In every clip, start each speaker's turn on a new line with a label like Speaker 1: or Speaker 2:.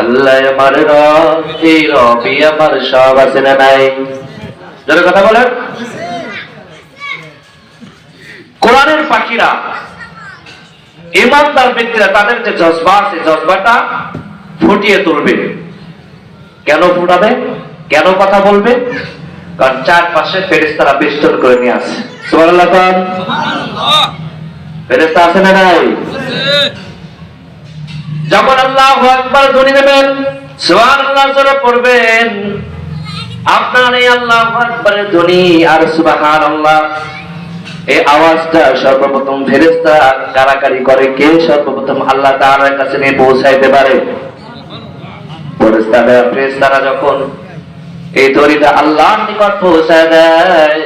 Speaker 1: আল্লাহ আমার রব এই রবি আমার সব আছে না নাই? জোরে কথা বলেন। কোরআনের পাখিরা ইমানদার ব্যক্তিরা তাদের যে জজবা আছে জজবাটা ফুটিয়ে তুলবে। কেন ফুটাবে? কেন কথা বলবে? কারণ চারপাশে ফেরেস্তারা বেষ্টন করে নিয়ে আসে। সুবহানাল্লাহ ফেরেস্তা আছে না নাই? যখন আল্লাহ একবার ধ্বনি দেবেন, সুবহানাল্লাহ জোরে পড়বেন। আপনার এই আল্লাহ একবারের ধ্বনি আর সুবহানাল্লাহ, এই আওয়াজটা সর্বপ্রথম ফেরেস্তা কারাকারি করে কে? সর্বপ্রথম আল্লাহ তাআলার কাছে নিয়ে পৌঁছাইতে পারে। ফেরেস্তারা ফেরেস্তারা যখন এই ধ্বনিটা আল্লাহর নিকট পৌঁছায় দেয়,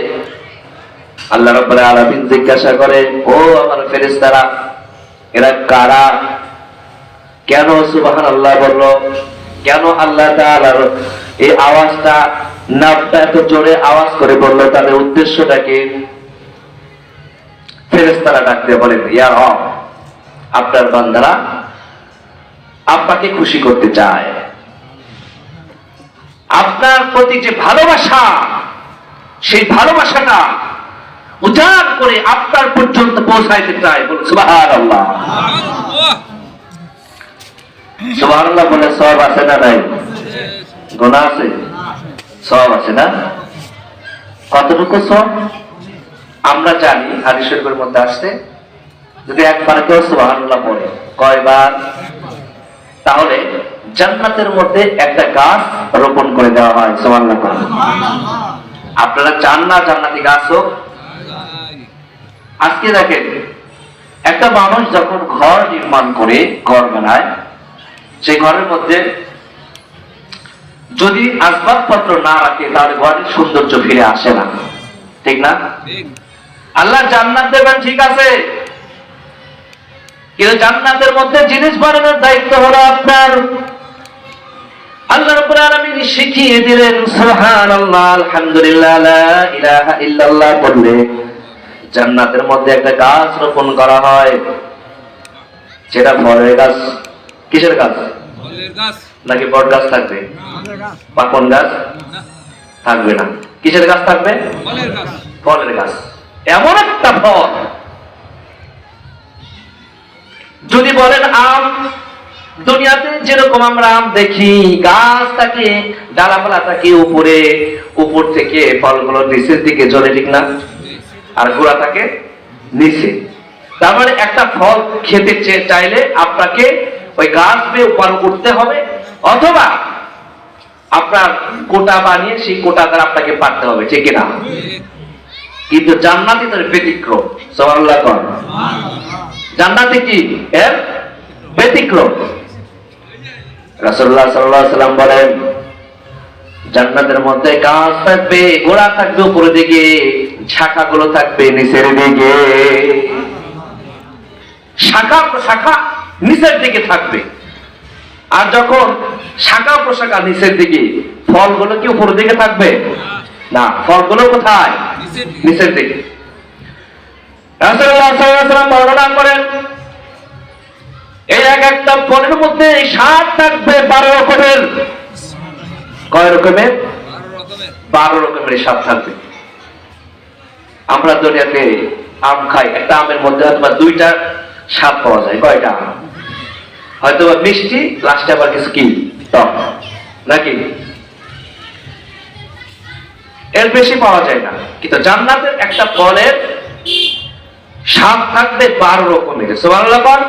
Speaker 1: আল্লাহ রাব্বুল আলামিন জিজ্ঞাসা করে, ও আমার ফেরেশতারা, এরা কারা? কেন সুবহানাল্লাহ বলল? কেন আল্লাহ তাআলার এই আওয়াজটা নামটা এত জোরে আওয়াজ করে বলল? তাদের উদ্দেশ্যটা কি? ফেরেশতারা ডাকতে বলেন, ইয়া রব, আপনার বান্দারা আপনাকে খুশি করতে চায়। আপনার প্রতি যে ভালোবাসা, সেই ভালোবাসাটা উজাড় করে আপনার পর্যন্ত পৌঁছাইতে চায়। বলে সুবাহার আল্লাহ সুবাহার বলে সব আছে না নাই? গোনা আছে? সব আছে না? কতটুকু সব আমরা জানি, হাদিস শরীফের মধ্যে আসছে, যদি একবার কেউ সুবহানাল্লাহ পড়ে কয়বার? তাহলে জান্নাতের মধ্যে একটা গাছ রোপণ করে দেওয়া হয়, সুবহানাল্লাহ। আপনারা চান না জান্নাতি গাছ হোক? আজকে দেখেন, একটা মানুষ যখন ঘর নির্মাণ করে, ঘর বানায় সেই ঘরের মধ্যে যদি আসবাবপত্র না রাখে তাহলে ঘরের সৌন্দর্য ফিরে আসে না। ঠিক না? আল্লাহ জান্নাত দেবেন ঠিক আছে। কিন্তু জান্নাতের মধ্যে জিনিস বানানোর দায়িত্ব হলো আপনার। আল্লাহ রাব্বুল আলামিন শিখিয়ে দিলেন সুবহানাল্লাহ আলহামদুলিল্লাহ লা ইলাহা ইল্লাল্লাহ বললে জান্নাতের মধ্যে একটা গাছ রোপণ করা হয়। সেটা ফলের গাছ। কিসের গাছ? নাকি বট গাছ থাকবে? পাকন গাছ? থাকবে না। কিসের গাছ থাকবে? ফলের গাছ। এমন একটা ফল। যদি বলেন আম দুনিয়াতে যেরকম আমরা আম দেখি গাছ থাকে ডালাপালা থাকে উপরে উপর থেকে ফলগুলো নিচের দিকে জলে ঠিক না? আর গোড়া থাকে নিচে। তার মানে একটা ফল খেতে চাইলে আপনাকে ওই গাছ বেয়ে উপর উঠতে হবে, অথবা আপনার কোটা বানিয়ে সেই কোটা দ্বারা আপনাকে পারতে হবে, ঠিক না কিন্তু জান্নাতি তার ব্যতিক্রম সবাল্লাহ কর জান্নাতে কি? এর ব্যতিক্রম। রাসূলুল্লাহ সাল্লাল্লাহু আলাইহি সাল্লাম বলেন, জান্নাতের মধ্যে গাছ থাকবে গোড়া থাকবে উপরের দিকে, শাখাগুলো থাকবে নিচের দিকে। শাখা প্রশাখা নিচের দিকে থাকবে। আর যখন শাখা প্রশাখা নিচের দিকে ফলগুলো কি উপরের দিকে থাকবে? না ফলগুলো কোথায়? নিচের দিকে। বর্ণনা করেন এই এক একটা ফলের মধ্যে থাকবে বারো রকমের। কয় রকমের? বারো রকমের স্বাদ থাকবে। আমরা দুনিয়াতে আম খাই একটা আমের মধ্যে হয়তো বা দুইটা স্বাদ পাওয়া যায়। কয়টা হয়তো মিষ্টি লাস্টে আবার কি? টক। নাকি? এর বেশি পাওয়া যায় না। কিন্তু জান্নাতের একটা ফলের স্বাদ থাকবে বারো রকমের। সুবহানাল্লাহ বল।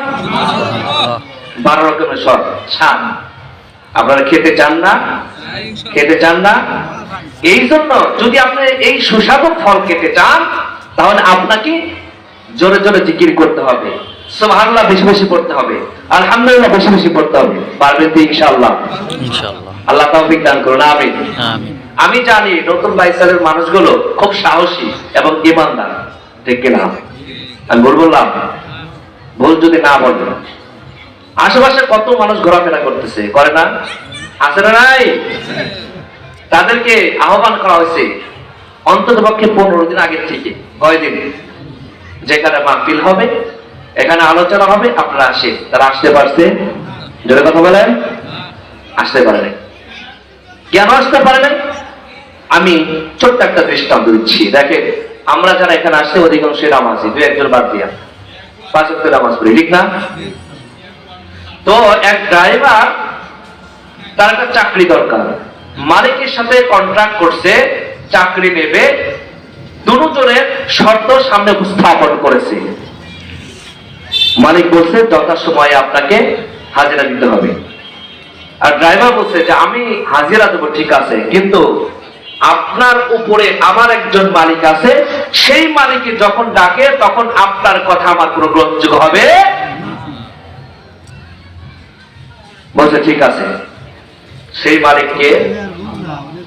Speaker 1: বারো রকমের সব স্বাদ। আপনারা খেতে চান না? খেতে চান না? এই জন্য যদি আপনি এই সুস্বাদু ফল খেতে চান, তাহলে আপনাকে জোরে জোরে জিকির করতে হবে। সুবহানাল্লাহ বেশি বেশি পড়তে হবে। আলহামদুলিল্লাহ বেশি বেশি পড়তে হবে। পারবেন তো ইনশাআল্লাহ। আল্লাহ তৌফিক দান করুন আমিন। আমি জানি নতুন বাইসালের মানুষগুলো খুব সাহসী এবং ইমানদার। ঠিক কিনা? আমি ভুল বললাম? ভুল যদি না বলেন। আশেপাশে কত মানুষ ঘোরাফেরা করতেছে করে না? আছে না নাই? তাদেরকে আহ্বান করা হয়েছে অন্তত পক্ষে পনেরো দিন আগের থেকে কয় দিন যেখানে মাহফিল হবে এখানে আলোচনা হবে, আপনারা আসে, তারা আসতে পারছে। জোরে কথা বলেন? আসতে পারে নাই কেন আসতে পারে নাই আমি ছোট্ট একটা দৃষ্টান্ত দিচ্ছি। দেখে আমরা যারা এখানে আসছে, অধিকাংশই নামাজি, দু একজন বাদ দিয়া। পাঁচ ওয়াক্ত নামাজ পড়ি, ঠিক না? তো এক ড্রাইভার তার একটা চাকরি দরকার। মালিকের সাথে কন্ট্রাক্ট করছে, চাকরি নেবে, দুজনের শর্ত সামনে উপস্থাপন করেছে। মালিক বলছে যথাসময়ে আপনাকে হাজিরা দিতে হবে। আর ড্রাইভার বলছে যে, আমি হাজিরা দেবো, ঠিক আছে, কিন্তু আপনার উপরে আমার একজন মালিক আছে, সেই মালিকে যখন ডাকে, তখন আপনার কথা আমার কোনো গ্রহণযোগ্য হবে? বলছে, ঠিক আছে, সেই মালিককে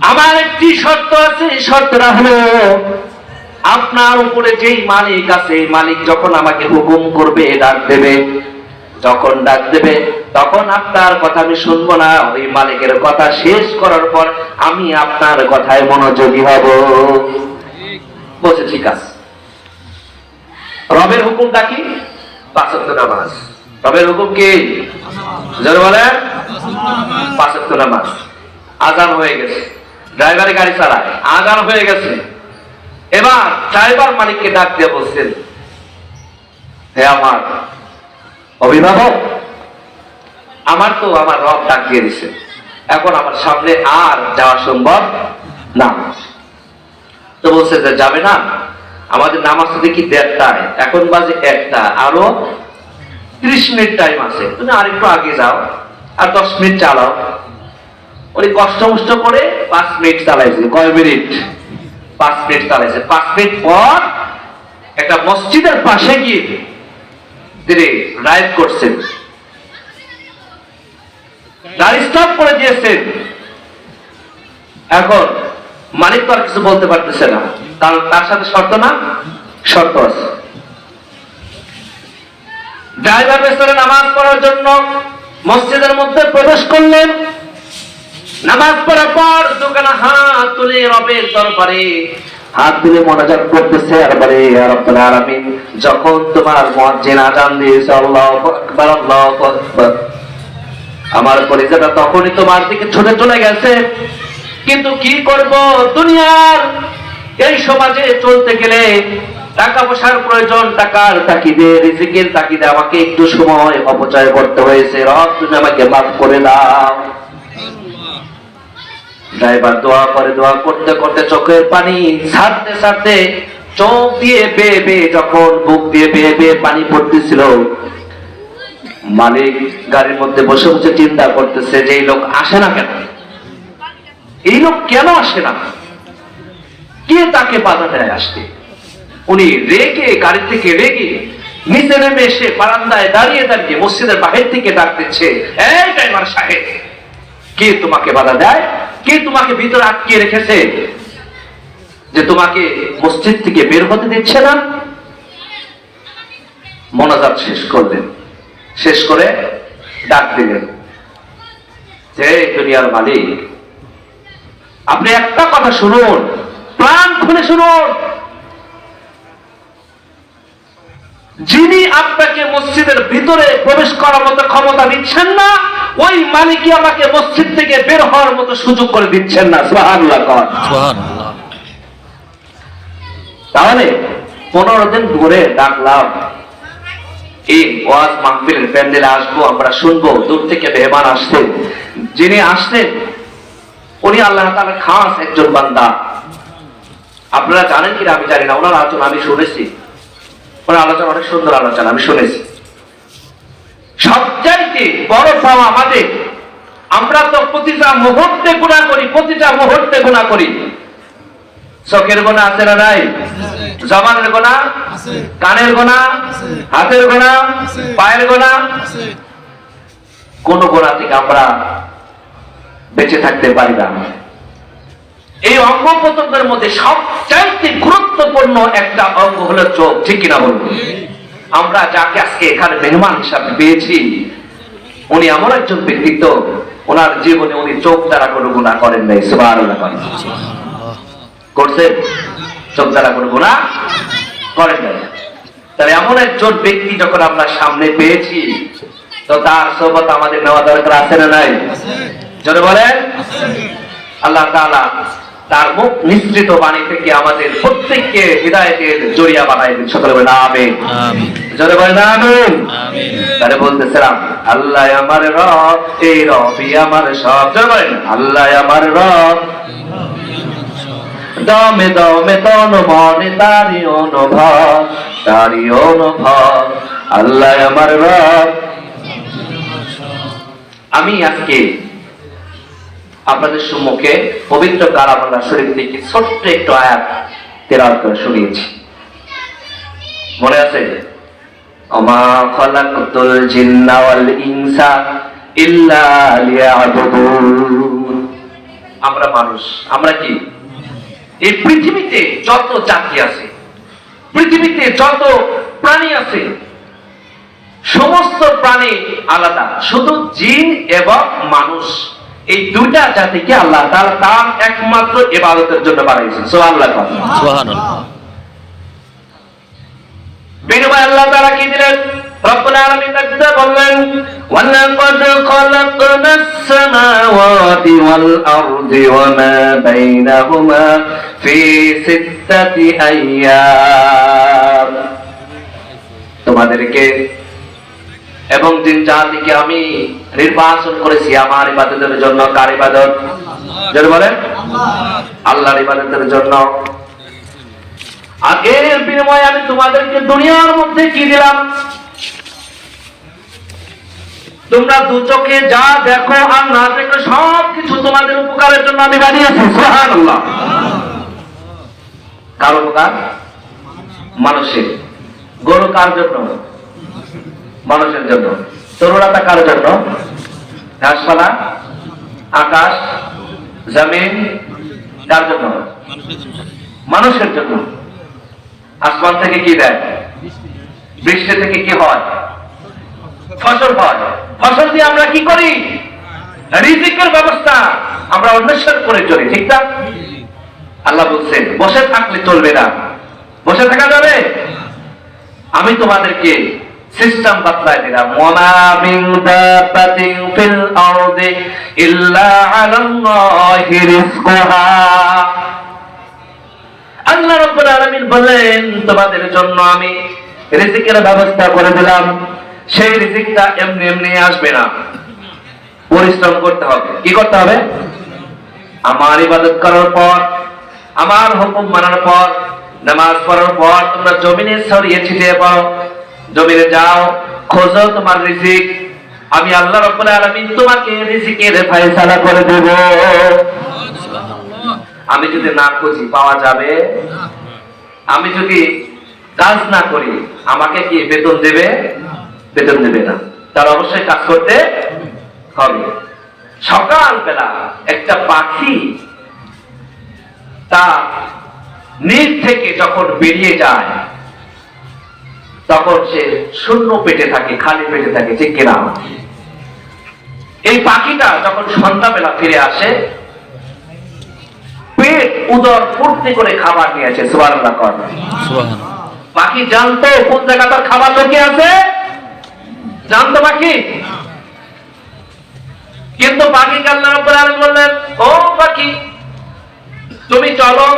Speaker 1: আমার একটি শর্ত আছে শর্তটা হলো আপনার উপরে যেই মালিক আছে মালিক যখন আমাকে হুকুম করবে, ডাক দেবে, যখন ডাক দেবে, তখন আপনার কথা আমি শুনব না। ওই মালিকের কথা শেষ করার পর আমি আপনার কথায় মনোযোগী হব। বলছে, ঠিক আছে। রবের হুকুমটা কি? পাঁচত্ব নামাজ। রবের হুকুম কি? জোরে বলেন। পাঁচত্ব নামাজ। আজান হয়ে গেছে। ড্রাইভারে গাড়ি চালায়। আজান হয়ে গেছে। এবার ড্রাইভার মালিককে ডাক দিয়ে বলছেন, হে আমার অভিভাবক, আমার তো আমার রব ডাক দিয়ে দিছে। এখন আমার সামনে আর যাওয়া সম্ভব না। তো বলছে যে, যাবে না। আমাদের নামাজ তো দেখি দেড়টায়? এখন বাজে একটা। আরও ত্রিশ মিনিট টাইম আছে। তুমি আর একটু আগে যাও। আর দশ মিনিট চালাও। উনি কষ্ট মষ্ট করে পাঁচ মিনিট চালাইছে কয় মিনিট? পাঁচ মিনিট চালাইছে পাঁচ মিনিট পর একটা মসজিদের পাশে গিয়ে তিনি ড্রাইভ করছেন। গাড়ি স্টপ করে দিয়েছেন। এখন মালিক তো আর কিছু বলতে পারতেছে না। কারণ তার সাথে শর্ত না? শর্ত আছে। ড্রাইভার নামাজ পড়ার জন্য মসজিদের মধ্যে প্রবেশ করলেন। নামাজ পড়ার পর দোকানে হাত তুলে রবের দরবারে, হাত তুলে মনোযোগ করতেছে আর বলে ইয়া রাব্বুল আলামিন। যখন তোমার মুয়াজ্জিন আজান দিয়েছে, আল্লাহু আকবার আল্লাহু আকবার। আমার পরিচয়টা তখনই তোমার দিকে ছুটে চলে গেছে। কিন্তু কি করব? দুনিয়ার এই সমাজে চলতে গেলে টাকা পয়সার প্রয়োজন, টাকার তাকিদে রিজিকের তাকিদে আমাকে একটু সময় অপচয় করতে হয়েছে। রব, তুমি আমাকে মাফ করে দাও। ড্রাইভার দোয়া করে, দোয়া করতে করতে চোখের পানি ছাড়তে ছাড়তে চোখ দিয়ে বেয়ে বেয়ে যখন বুক দিয়ে বেয়ে বেয়ে পানি পড়তেছিল, মালিক গাড়ির মধ্যে বসে বসে চিন্তা করতেছে যে এই লোক আসে না কেন? এই লোক কেন আসে না? কে তাকে বাধা দেয় আসতে? উনি রেগে গাড়ি থেকে রেগে নিচে নেমে এসে বারান্দায় দাঁড়িয়ে দাঁড়িয়ে মসজিদের বাহির থেকে ডাক দিচ্ছে কে তোমাকে বাধা দেয়? কে তোমাকে ভিতরে আটকিয়ে রেখেছে? যে তোমাকে মসজিদ থেকে বের হতে দিচ্ছে না? মনাজাত শেষ করলেন। শেষ করে ডাক দিলেন। যে দুনিয়ার মালিক, আপনি একটা কথা শুনুন, প্রাণ খুলে শুনুন। যিনি আপনাকে মসজিদের ভিতরে প্রবেশ করার মতো ক্ষমতা দিচ্ছেন না ওই মালিকই আমাকে মসজিদ থেকে বের হওয়ার মতো সুযোগ করে দিচ্ছেন না। কর তাহলে পনেরো দিন ধরে ডাকলাম এই ওয়াজ মাহফিলের প্যান্ডেলে আসব আমরা শুনব দূর থেকে মেহমান আসছেন যিনি আসছেন উনি আল্লাহ তাআলা খাস একজন বান্দা। আপনারা জানেন কিনা আমি জানি না ওনার আলোচনা আমি শুনেছি। ওনার আলোচনা অনেক সুন্দর আলোচনা, আমি শুনেছি। সবচাইতে বড় পাওয়া আমাদের। আমরা তো প্রতিটা মুহূর্তে গুণা করি, প্রতিটা মুহূর্তে গুণা করি। চোখের গোনা আছে না নাই? জবানের গোনা? কানের গোনা? হাতের গোনা? পায়ের গোনা? কোন গোনা থেকে আমরা বেঁচে থাকতে পারি না। এই অঙ্গ প্রত্যঙ্গের মধ্যে সবচাইতে গুরুত্বপূর্ণ একটা অঙ্গ হলো চোখ, ঠিক কিনা বলব আমরা যাকে আজকে এখানে মেহমান হিসাবে পেয়েছি, উনি এমন একজন ব্যক্তিত্ব ওনার জীবনে উনি চোখ দ্বারা কোনো গুণা করেন নাই সুবাহ করছে? চোখ দ্বারা কোনো গুণা করেন নাই। তাহলে এমন একজন ব্যক্তি যখন আমরা সামনে পেয়েছি, তো তার সোবত আমাদের নেওয়া দরকার আছে না নাই? জোরে বলেন। আল্লাহ তাআলা তার মুখ নিঃসৃত বাণী থেকে আমাদের প্রত্যেককে হৃদায়তের জড়িয়া বানাই দিন। সকলে আমিন।
Speaker 2: আমিন।
Speaker 1: জোরে আমিন।
Speaker 2: আমিন।
Speaker 1: তারে বলতেছিলাম আল্লাহ আমার রব এই রবি আমার সব। জোরে বলেন আল্লাহ আমার রব। দমে দমে তন মনে তারি অনুভব তারি অনুভব আল্লাহ আমার রব। আমি আজকে আপনাদের সম্মুখে পবিত্র কালামাল্লা শরীফ থেকে ছোট্ট একটু আয়াত তেরাল করে শুনিয়েছি। মনে আছে? অমা খলাকতুল জিন্না ওয়াল ইনসা ইল্লা আমরা মানুষ, আমরা কি? এই পৃথিবীতে যত জাতি আছে, পৃথিবীতে যত প্রাণী আছে, সমস্ত প্রাণী আলাদা, শুধু জিন এবং মানুষ। এই দুইটা জাতিকে আল্লাহ তার তার একমাত্র ইবাদতের জন্য বানাইছেন সুবহানাল্লাহ।
Speaker 2: সুবহানাল্লাহ।
Speaker 1: বিনিময় আল্লাহ তাআলা কি দিলেন? রব্বুল আলামিন তাকদা বললেন ওয়ালাকাদ খালাকনাস সামাওয়াতি ওয়াল আরদি ওয়া মা বাইনাহুমা ফি সিত্তাতি আইয়াম। তোমাদেরকে এবং জিন জাতিকে আমি নির্বাচন করেছি আমার ইবাদতের জন্য। কার ইবাদত? যদি বলেন। আল্লাহর ইবাদতের জন্য। আর এর বিনিময়ে আমি তোমাদেরকে দুনিয়ার মধ্যে কি দিলাম? তোমরা দু চোখে যা দেখো আর না দেখো সব কিছু তোমাদের উপকারের জন্য আমি বানিয়েছি। সুবহানাল্লাহ। কার উপকার? মানুষের গরু কার জন্য? মানুষের জন্য। তরুণতা কার জন্য? গাছপালা, আকাশ, জমিন, কার জন্য? মানুষের জন্য। আসমান থেকে কি দেয়? বৃষ্টি থেকে কি হয়? ফসল হয়। ফসল দিয়ে আমরা কি করি? রিজিকের ব্যবস্থা আমরা অন্বেষণ করে চলি, ঠিক না? আল্লাহ বলছেন, বসে থাকলে চলবে না। বসে থাকা যাবে? আমি তোমাদেরকে সিস্টেম বাতলায় দিলাম। ওয়ামা মিন দাবাতিন ফিল আরদি ইল্লা আলাল্লাহি রিজকুহা। আল্লাহ রাব্বুল আলামিন বলেন, তোমাদের জন্য আমি রিজিকের ব্যবস্থা করে দিলাম। সেই রিজিকটা এমনি এমনি আসবে না। পরিশ্রম করতে হবে। কি করতে হবে? আমার ইবাদত করার পর, আমার হুকুম মানার পর, নামাজ পড়ার পর তোমরা জমিনে ছড়িয়ে ছিটিয়ে পাও। জমিনে যাও, খোঁজো তোমার রিজিক। আমি আল্লাহ রাব্বুল আলামিন তোমাকে রিজিকের ফয়সালা করে দেব। আমি যদি না খুঁজি, পাওয়া যাবে? আমি যদি কাজ না করি, আমাকে কি বেতন দেবে? বেতন দেবে না। তার অবশ্যই কাজ করতে হবে। সকালবেলা একটা পাখি তা নিচ থেকে যখন বেরিয়ে যায় তখন সে শূন্য পেটে থাকে খালি পেটে থাকে ঠিক কিনা? এই পাখিটা যখন সন্ধ্যাবেলা ফিরে আসে পেট উদর পূর্তি করে খাবার নিয়ে আসে কর। পাখি জানতো কোন জায়গা তার খাবার লোকে আছে? জানতো পাখি? কিন্তু পাখি আলামিন বললেন ও পাখি তুমি চলো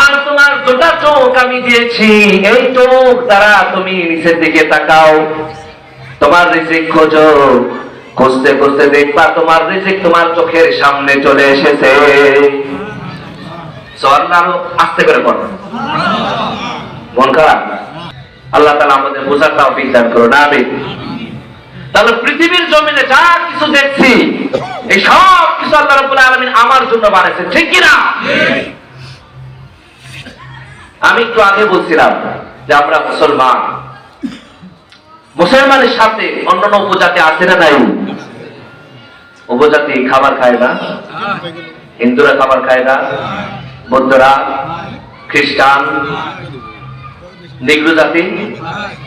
Speaker 1: আর তোমার দুটা চোখ আমি দিয়েছি। এই চোখ দ্বারা তুমি নিচের দিকে তাকাও। তোমার রিজিক খোঁজো। খুঁজতে খুঁজতে দেখবা তোমার রিজিক তোমার চোখের সামনে চলে এসেছে। আল্লাহ তালা আমাদের পৃথিবীর যা কিছু দেখছি, এই সব কিছু আমার জন্য বানাইছেন ঠিক কি না আমি একটু আগে বলছিলাম যে আমরা মুসলমান। মুসলমানের সাথে অন্যান্য উপজাতি আছে না নাই? উপজাতি খাবার খায় না? হিন্দুরা খাবার খায় না? বৌদ্ধরা? খ্রিস্টান? নিগ্রো জাতি?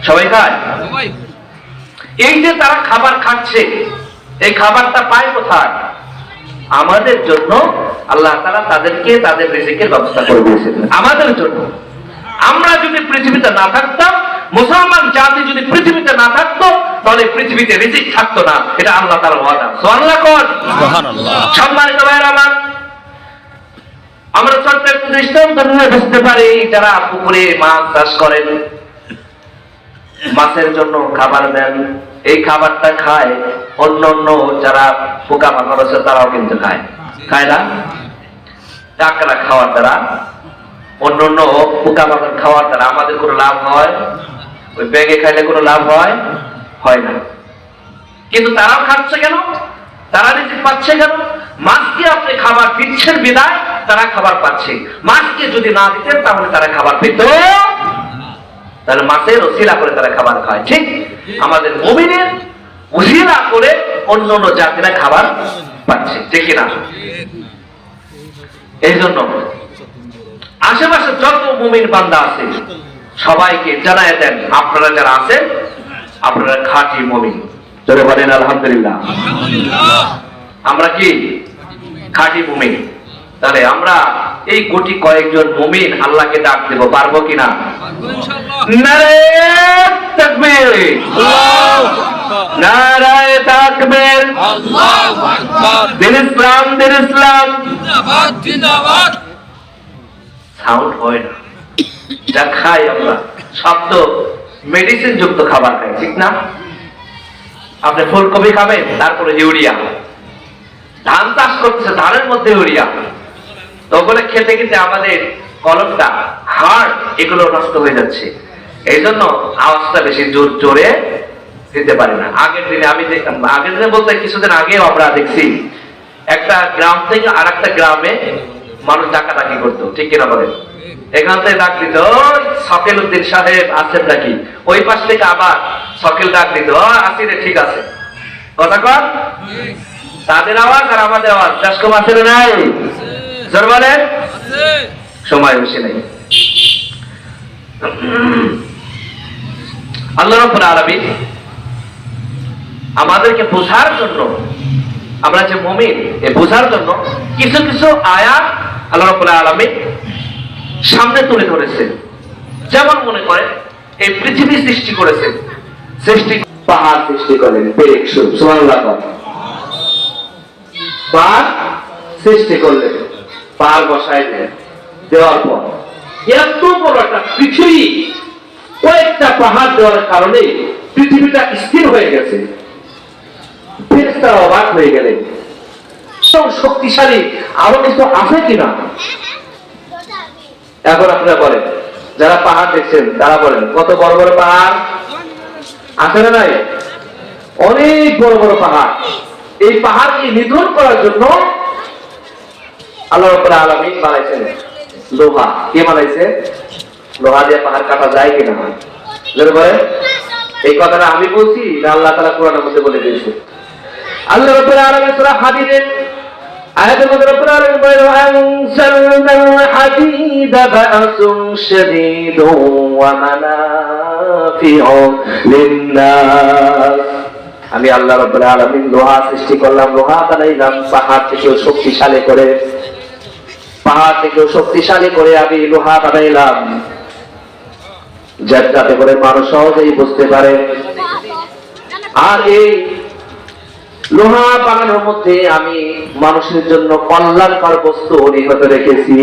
Speaker 1: সবাই খায়? এই যে তারা খাবার খাচ্ছে, এই খাবারটা পায় কোথায়? আমাদের জন্য আল্লাহ তারা তাদেরকে তাদের রিজিকের ব্যবস্থা করে দিয়েছিলেন আমাদের জন্য। আমরা যদি পৃথিবীতে না থাকতাম মুসলমান জাতি যদি পৃথিবীতে না থাকতো তাহলে পৃথিবীতে রিজিক থাকতো না। এটা আল্লাহ তার ওয়াদা। কর। সম্মানিত ভাইয়ের আমার আমরা ছোট্ট একটু দৃষ্টান্ত বুঝতে পারি যারা পুকুরে মাছ চাষ করেন মাছের জন্য খাবার দেন এই খাবারটা খায় অন্য অন্য যারা পোকা মাকড় আছে তারাও কিন্তু খায়। খায় না? কাঁকড়া খাওয়ার দ্বারা অন্য অন্য পোকা মাকড় খাওয়ার দ্বারা আমাদের কোনো লাভ হয়? ওই ব্যাগে খাইলে কোনো লাভ হয়? হয় না। কিন্তু তারাও খাচ্ছে কেন? তারা রিজিক পাচ্ছে কেন? মাছকে আপনি খাবার দিচ্ছেন বিদায়, তারা খাবার পাচ্ছে। মাছকে যদি না দিতেন, তাহলে তারা খাবার পেত। তাহলে মাছের ওসিলা করে তারা খাবার খায়, ঠিক? আমাদের মুমিনের ওসিলা করে অন্য অন্য জাতিরা খাবার পাচ্ছে, ঠিক না এই জন্য আশেপাশে যত মুমিন বান্দা আছে সবাইকে জানায় দেন আপনারা যারা আছেন আপনারা খাঁটি মুমিন। জোরে বলেন আলহামদুলিল্লাহ। আমরা কি? খাঁটি মুমিন। তাহলে আমরা এই কোটি কয়েকজন মুমিন আল্লাহকে ডাক দেব পারব কিনা নারায়ে তাকবীর। দিন ইসলাম দিন ইসলাম।
Speaker 2: জিন্দাবাদ জিন্দাবাদ।
Speaker 1: সাউন্ড হয় না। যা খাই আমরা। তো মেডিসিন যুক্ত খাবার খাই, ঠিক না? আপনি ফুলকপি খাবেন, তারপরে ইউরিয়া। ধান চাষ করছে ধানের মধ্যে ইউরিয়া। ওগুলো খেতে খেতে আমাদের কলমটা হাড়, এগুলো নষ্ট হয়ে যাচ্ছে। এই জন্য আওয়াজটা বেশি জোর জোরে দিতে পারি না। আগের দিনে আমি আগের দিনে বলতে কিছুদিন আগেও আমরা দেখছি, একটা গ্রাম থেকে আর একটা গ্রামে মানুষ ডাকাডাকি করতো ঠিক কিনা বলেন? এখান থেকে ডাক দিত সকেল উদ্দিন সাহেব আছেন নাকি? ওই পাশ থেকে আবার সকেল ডাক দিত "ও, আছি রে ঠিক আছে। কথা কর তাদের আওয়াজ আর আমাদের আওয়াজ চাষ কম আছে নাই? জোর বলেন? সময় বেশি নেই। আল্লাহ রব্বুল আলামিন আমাদেরকে বোঝার জন্য আমরা যে মুমিন এ বোঝার জন্য কিছু কিছু আয়াত আল্লাহ আলামিন সামনে তুলে ধরেছেন। যেমন মনে করে এই পৃথিবী সৃষ্টি করেছেন। সৃষ্টি পাহাড় সৃষ্টি করেন পাহাড় সৃষ্টি করলেন, পাহাড় বসাইলেন, দেওয়ার পর। এত বড় একটা পৃথিবী, কয়েকটা পাহাড় দেওয়ার কারণে পৃথিবীটা স্থির হয়ে গেছে। ফেরেশতারা অবাক হয়ে গেলেন। এত শক্তিশালী। আরও কিছু আছে কিনা? এখন আপনারা বলেন। যারা পাহাড় দেখছেন, তারা বলেন, কত বড় বড় পাহাড়? আছে না নাই? অনেক বড় বড় পাহাড়। এই পাহাড়কে নিধন করার জন্য? আল্লাহ রব্বুল আলামিন বানাইছেন লোহা। কে বানাইছে? লোহা দিয়ে পাহাড় কাটা যায় কিনা? যদি বলেন। এই কথাটা আমি বলছি না আল্লাহ তাআলা কোরআনের মধ্যে বলে দিয়েছে। আল্লাহ রব্বুল আলামিন সূরা হাদীদের আয়াতের মধ্যে আমি আল্লাহ রব্বুল আলামিন লোহা সৃষ্টি করলাম, লোহা বানাইলাম, পাহাড় থেকে শক্তিশালী করে, পাহাড় থেকে শক্তিশালী করে আমি লোহা বানাইলাম। যাতে করে মানুষ সহজেই বুঝতে পারে। আর এই লোহা বানানোর মধ্যে আমি মানুষের জন্য কল্যাণকর বস্তু নিহত রেখেছি।